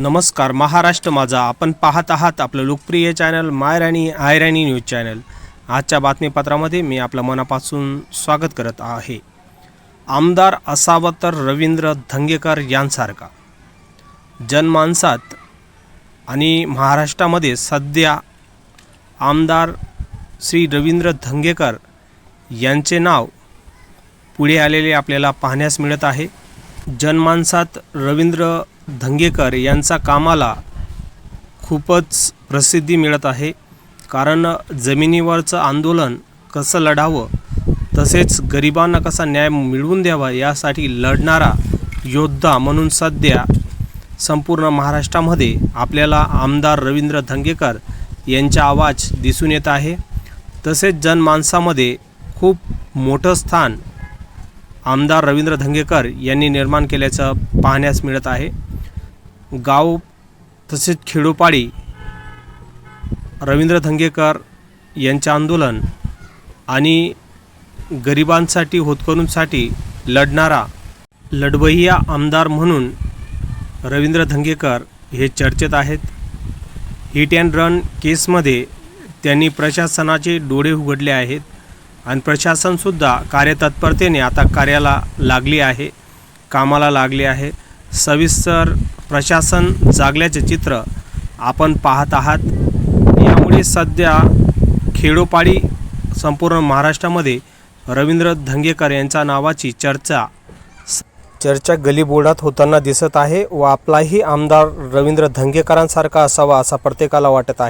नमस्कार महाराष्ट्र माझा. आपण पाहत आहात आपलं लोकप्रिय चॅनल मायराणी आयराणी न्यूज चॅनल. आजच्या बातमीपत्रामध्ये मी आपलं मनापासून स्वागत करत आहे. आमदार असावं तर रवींद्र धंगेकर यांसारखा. जनमानसात आणि महाराष्ट्रामध्ये सध्या आमदार श्री रवींद्र धंगेकर यांचे नाव पुढे आलेले आपल्याला पाहण्यास मिळत आहे. जनमानसात रवींद्र धंगेकर यांचा कामाला खूपच प्रसिद्धी मिळत आहे. कारण जमिनीवरचं आंदोलन कसं लढावं तसेच गरिबांना कसा न्याय मिळवून द्यावा यासाठी लढणारा योद्धा म्हणून सध्या संपूर्ण महाराष्ट्रामध्ये आपल्याला आमदार रवींद्र धंगेकर यांचा आवाज दिसून येत आहे. तसेच जनमानसामध्ये खूप मोठं स्थान आमदार रवींद्र धंगेकर यांनी निर्माण केल्याचं पाहण्यास मिळत आहे. गाव तसेच खेडोपाडी रवींद्र धंगेकर यांचे आंदोलन आणि गरिबांसाठी होतकरूंसाठी लढणारा लढवय्या आमदार म्हणून रवींद्र धंगेकर हे चर्चेत आहेत. हिट अँड रन केसमध्ये त्यांनी प्रशासनाचे डोळे उघडले आहेत आणि प्रशासनसुद्धा कार्यतत्परतेने आता कार्याला लागली आहे कामाला लागले आहे. सविस्तर प्रशासन जागल्याचे चित्र आपण पाहत आहात. यामुळे सध्या खेडोपाडी संपूर्ण महाराष्ट्रामध्ये रवींद्र धंगेकर यांच्या नावाची चर्चा चर्चा गलीबोडात होताना दिसत आहे व आपलाही आमदार रवींद्र धंगेकरांसारखा असावा असा प्रत्येकाला वाटत आहे.